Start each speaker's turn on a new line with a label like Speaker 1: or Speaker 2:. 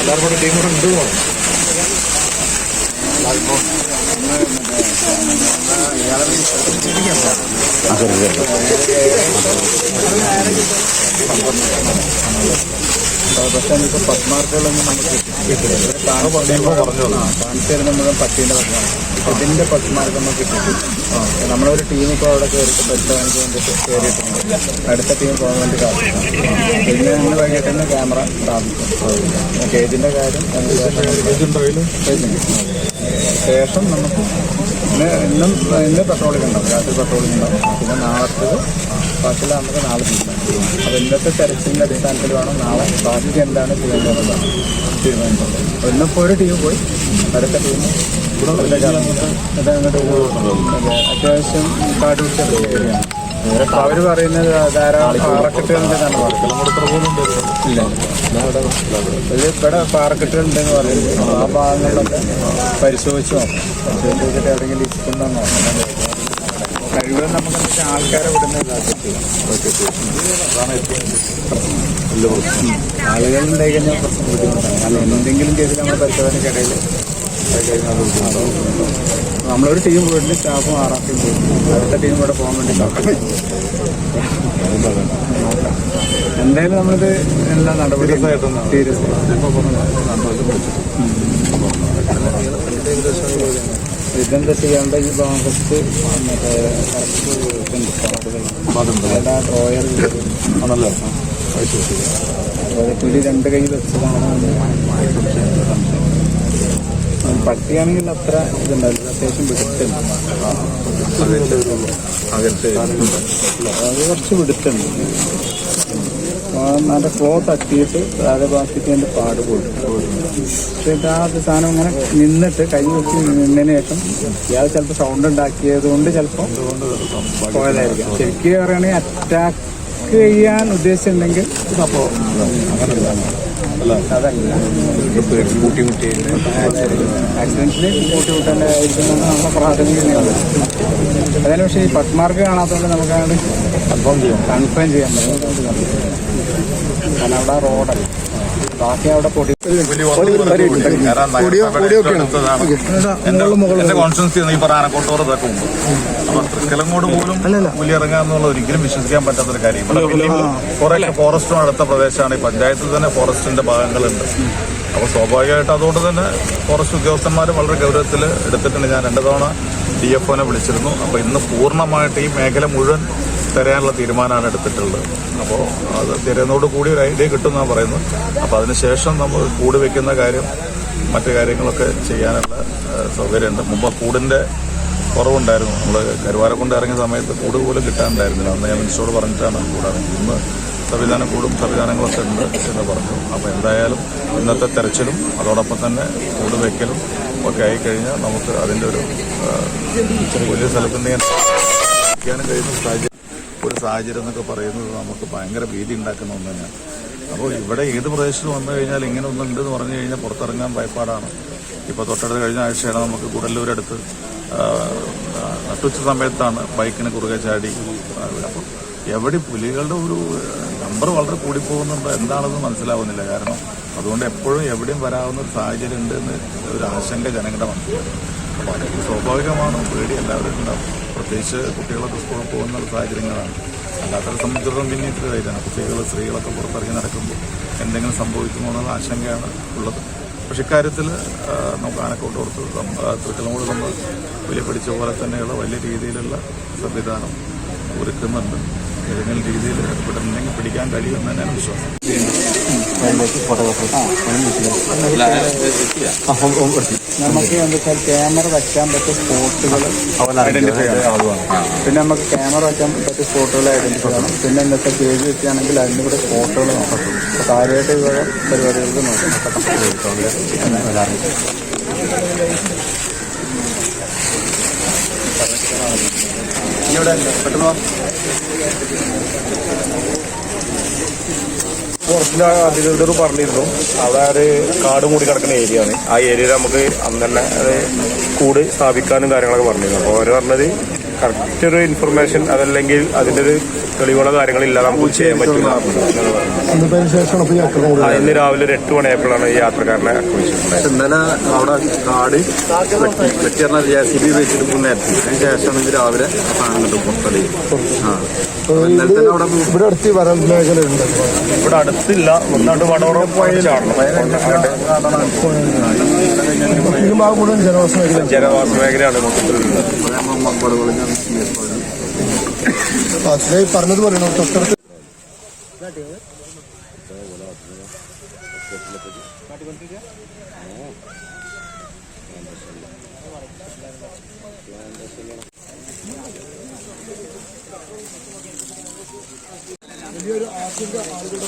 Speaker 1: എല്ലാവരും കൂടെ ടീം കൂടെ ഉണ്ട്
Speaker 2: പക്ഷേ പത്മാർക്കുകളൊന്നും നമുക്ക് കിട്ടില്ല കാണിച്ചു തരുന്ന മുഴുവൻ പട്ടീന്റെ പത്മാണ് ഇതിന്റെ പത്മാർക്ക് നമുക്ക് കിട്ടിയിട്ടില്ല നമ്മളൊരു ടീം ഇപ്പോൾ അവിടെ കയറിയിട്ട് പരിശോധനയ്ക്ക് വേണ്ടിയിട്ട് കയറിയിട്ടുണ്ട്. അടുത്ത ടീം പോകാൻ വേണ്ടി പിന്നെ ഇന്ന് വൈകിട്ട് തന്നെ ക്യാമറ സ്ഥാപിക്കും. കേജിന്റെ കാര്യം ശേഷം നമുക്ക് ഇന്ന് ഇന്നും ഇന്ന് പെട്രോളിംഗ് ഉണ്ടാവും. രാത്രി പെട്രോളിംഗ് ഉണ്ടാവും. പിന്നെ നാളത്തേത് ബാക്കിയുള്ള നമുക്ക് നാളെ അപ്പോൾ ഇന്നത്തെ തെരച്ചിലിന്റെ അടിസ്ഥാനത്തിൽ വേണം നാളെ ബാധ്യത എന്താണ് ചെയ്യേണ്ടതെന്നാണ് തീരുമാനിച്ചത്. അപ്പോൾ ഇന്നിപ്പോൾ ഒരു ടീം പോയി. അടുത്ത ടീം അത്യാവശ്യം കാട് പിടിച്ച ഏരിയയാണ് അപ്പോൾ അവർ പറയുന്നത് ധാരാളം പാറക്കെട്ടുകളുണ്ടെന്നാണ് പറയുന്നത്. ഇല്ല. ഇവിടെ പാറക്കെട്ടുകളുണ്ടെന്ന് പറയുന്നത് ആ ഭാഗങ്ങളിലൊക്കെ പരിശോധിച്ചു നോക്കാം. പരിശോധിച്ചിട്ട് എവിടെയെങ്കിലും ഇരിക്കുന്നോ നോക്കാം കഴിവതും നമുക്ക് ആൾക്കാരെ വിടുന്ന ആളുകൾ ഉണ്ടായി കഴിഞ്ഞാൽ ബുദ്ധിമുട്ടാണ് എന്തെങ്കിലും കേസിൽ നമ്മൾ പരിശോധനയ്ക്കിടയിൽ നമ്മളൊരു ടീം പോയിട്ടുണ്ട് സ്റ്റാഫ് ആറാം ടീം പോയിട്ടുണ്ട് അടുത്ത ടീം കൂടെ പോകാൻ വേണ്ടി നോക്കാം എന്തായാലും നമ്മളിത് എല്ലാ നടപടി സീരിയസ് ഇതെന്താ ചെയ്യേണ്ട ഈ ഭാഗത്ത് മറ്റേ കറക്റ്റ് ഡ്രോയർ ആണല്ലോ? പുലി രണ്ട് കൈ വെച്ചതാണ്. പട്ടിയാണെങ്കിൽ അത്ര ഇതുണ്ടാവില്ല അത്യാവശ്യം വിടുത്തുണ്ട്. അത് കുറച്ച് പിടുത്തുണ്ട് ആ നല്ല ഫ്ലോ തട്ടിയിട്ട് താഴെ ഭാഗത്തേക്ക് എന്റെ പാട് പോയി. പക്ഷേ ആ സാധനം ഇങ്ങനെ നിന്നിട്ട് കൈ വെച്ച് നിന്നതിന് ശേഷം ഇയാൾ ചിലപ്പോൾ സൗണ്ട് ഉണ്ടാക്കിയത് കൊണ്ട് ചിലപ്പോൾ പോയതായിരിക്കാം. ശരിക്കും പറയുകയാണെങ്കിൽ അറ്റാക്ക് ചെയ്യാൻ ഉദ്ദേശിച്ചിട്ടുണ്ടെങ്കിൽ സംഭവം. അതല്ല ആക്സിഡന്റിൽ കൂട്ടിമുട്ടേണ്ട ആയിരിക്കും നമ്മുടെ പ്രാഥമിക അതിന് പക്ഷേ ഈ പത്മാർക്ക് കാണാത്തതുകൊണ്ട് നമുക്കങ്ങോട്ട് കൺഫേം ചെയ്യാം. കൺഫേം ചെയ്യാൻ പറ്റും. കാരണം അവിടെ റോഡല്ല. ബാക്കി അവിടെ പൊടി
Speaker 1: എന്റെ കോൺസ്റ്റൻസി ഈ പറഞ്ഞ ആനക്കോട്ടോറ് ഇതൊക്കെ ഉണ്ട്. അപ്പൊ തൃക്കലങ്ങോട് പോലും പുലി ഇറങ്ങുക എന്നുള്ള ഒരിക്കലും വിശ്വസിക്കാൻ പറ്റാത്ത ഒരു കാര്യം കുറെ ഫോറസ്റ്റും അടുത്ത പ്രദേശമാണ്. ഈ പഞ്ചായത്തിൽ തന്നെ ഫോറസ്റ്റിന്റെ ഭാഗങ്ങളുണ്ട്. അപ്പൊ സ്വാഭാവികമായിട്ട് അതുകൊണ്ട് തന്നെ ഫോറസ്റ്റ് ഉദ്യോഗസ്ഥന്മാർ വളരെ ഗൗരവത്തിൽ എടുത്തിട്ടുണ്ട്. ഞാൻ രണ്ടു തവണ ഡി എഫ് ഒനെ വിളിച്ചിരുന്നു. അപ്പൊ ഇന്ന് പൂർണമായിട്ട് ഈ മേഖല മുഴുവൻ തരാനുള്ള തീരുമാനമാണ് എടുത്തിട്ടുള്ളത്. അപ്പോൾ അത് തിരയുന്നതോട് കൂടി ഒരു ഐഡിയ കിട്ടുമെന്നാണ് പറയുന്നത്. അപ്പോൾ അതിനുശേഷം നമ്മൾ കൂട് വെക്കുന്ന കാര്യം മറ്റു കാര്യങ്ങളൊക്കെ ചെയ്യാനുള്ള സൗകര്യമുണ്ട്. മുമ്പ് കൂടിന്റെ കുറവുണ്ടായിരുന്നു. നമ്മൾ കരുവാരക്കൊണ്ട് ഇറങ്ങിയ സമയത്ത് കൂട് പോലും കിട്ടാനുണ്ടായിരുന്നില്ല. അന്ന് ഞാൻ മിനിസ്റ്ററോട് പറഞ്ഞിട്ടാണ് കൂടാറ് ഇന്ന് സംവിധാനം കൂടും സംവിധാനങ്ങളൊക്കെ ഉണ്ട് എന്ന് പറഞ്ഞു. അപ്പോൾ എന്തായാലും ഇന്നത്തെ തെരച്ചിലും അതോടൊപ്പം തന്നെ കൂട് വെക്കലും ഒക്കെ ആയിക്കഴിഞ്ഞാൽ നമുക്ക് അതിന്റെ ഒരു വലിയ സ്ഥലത്തുണ്ടെങ്കിൽ കഴിയുന്ന സാഹചര്യം ഒരു സാഹചര്യം എന്നൊക്കെ പറയുന്നത് നമുക്ക് ഭയങ്കര ഭീതി ഉണ്ടാക്കുന്ന ഒന്ന് തന്നെയാണ് അപ്പോൾ ഇവിടെ ഏത് പ്രദേശത്ത് വന്നു കഴിഞ്ഞാൽ ഇങ്ങനെ ഒന്നുണ്ട് എന്ന് പറഞ്ഞു കഴിഞ്ഞാൽ പുറത്തിറങ്ങാൻ ഭയപ്പാടാണ്. ഇപ്പോൾ തൊട്ടടുത്ത് കഴിഞ്ഞ ആഴ്ചയാണ് നമുക്ക് ആ, നട്ടുച്ച സമയത്താണ് ബൈക്കിന് കുറുകെ ചാടി അപ്പോൾ എവിടെ പുലികളുടെ ഒരു നമ്പർ വളരെ കൂടിപ്പോകുന്നുണ്ട് എന്താണെന്ന് മനസ്സിലാവുന്നില്ല. കാരണം അതുകൊണ്ട് എപ്പോഴും എവിടെയും വരാവുന്ന ഒരു സാഹചര്യം ഉണ്ട് എന്ന് ഒരു ആശങ്ക ജനങ്ങളുടെ മനസ്സിലാണ് അപ്പോൾ സ്വാഭാവികമാണ്? പേടി എല്ലാവരും ഉണ്ടാവും. പ്രത്യേകിച്ച് കുട്ടികളൊക്കെ സ്കൂളിൽ പോകുന്ന സാഹചര്യങ്ങളാണ്. അല്ലാത്തവരെ സംബന്ധിച്ചിടത്തോളം പിന്നെ ഇത്ര ധൈര്യമാണ് കുട്ടികൾ സ്ത്രീകളൊക്കെ പുറത്തിറങ്ങി നടക്കുമ്പോൾ എന്തെങ്കിലും സംഭവിക്കുമോ എന്നുള്ള ആശങ്കയാണ് ഉള്ളത്. പക്ഷെ ഇക്കാര്യത്തിൽ നമുക്ക് ആനക്കോട്ട് ഓർത്ത് തൃക്കലമൂട് നമ്മൾ വലിയ പിടിച്ച പോലെ തന്നെയുള്ള വലിയ രീതിയിലുള്ള സംവിധാനം ഒരുക്കുന്നുണ്ട് ഏതെങ്കിലും രീതിയിൽ ഏർപ്പെടുന്നെങ്കിൽ പിടിക്കാൻ കഴിയുമെന്ന് തന്നെയാണ് വിശ്വാസം.
Speaker 2: നമുക്ക് എന്താ ക്യാമറ വയ്ക്കാൻ പറ്റിയ സ്പോട്ടുകൾ
Speaker 1: ഐഡന്റിഫൈ
Speaker 2: പിന്നെ നമുക്ക് ക്യാമറ വയ്ക്കാൻ പറ്റിയ സ്പോട്ടുകൾ ഐഡന്റിഫൈ ചെയ്യണം. പിന്നെ എന്താ പേജ് വെക്കുകയാണെങ്കിൽ അതിന്റെ കൂടെ സ്പോട്ടുകൾ നോക്കണം. കാര്യമായിട്ട് ഇവിടെ പരിപാടികൾക്ക് നോക്കണം.
Speaker 1: ഇവിടെ
Speaker 3: അധികൃതർ പറഞ്ഞിരുന്നു. അതായത് കാട് മൂടി കിടക്കുന്ന ഏരിയ ആണ്. ആ ഏരിയയിൽ നമുക്ക് അന്ന് തന്നെ കൂട് സ്ഥാപിക്കാനും കാര്യങ്ങളൊക്കെ പറഞ്ഞിരുന്നു. അപ്പോൾ അവർ പറഞ്ഞത് കറക്റ്റ് ഒരു ഇൻഫർമേഷൻ അതല്ലെങ്കിൽ അതിന്റെ ഒരു തെളിവുകളോ കാര്യങ്ങളില്ല നമുക്ക് ചെയ്യാൻ പറ്റില്ല. ഇന്ന് രാവിലെ ഒരു എട്ട് മണിയായപ്പോഴാണ് ഈ യാത്രക്കാരനെ ആക്രമിച്ചിട്ടുണ്ടായത്
Speaker 4: ഇന്നലെ അവിടെ കാട് വെട്ടി വെട്ടിയറിഞ്ഞ ജെ സി ബി വെച്ചിട്ട് നേരത്തെ. അതിന് ശേഷമാണ് ഇത് രാവിലെ അങ്ങോട്ട് പുറത്തടി ആ. ഇന്നലെ തന്നെ അവിടെ
Speaker 5: ഇവിടെ അടുത്ത് വരൽ മേഖല
Speaker 3: ഇവിടെ അടുത്തില്ല. ഒന്നാണ്ട് വടവറ
Speaker 5: മുഴുവൻ ജനവാസ മേഖല
Speaker 3: ജനവാസ മേഖലയാണ് മൊത്തത്തിലുള്ളത്.
Speaker 5: പറഞ്ഞത് പറയണം തൊട്ടടുത്ത് വലിയൊരു ആശങ്ക ആളുകളുടെ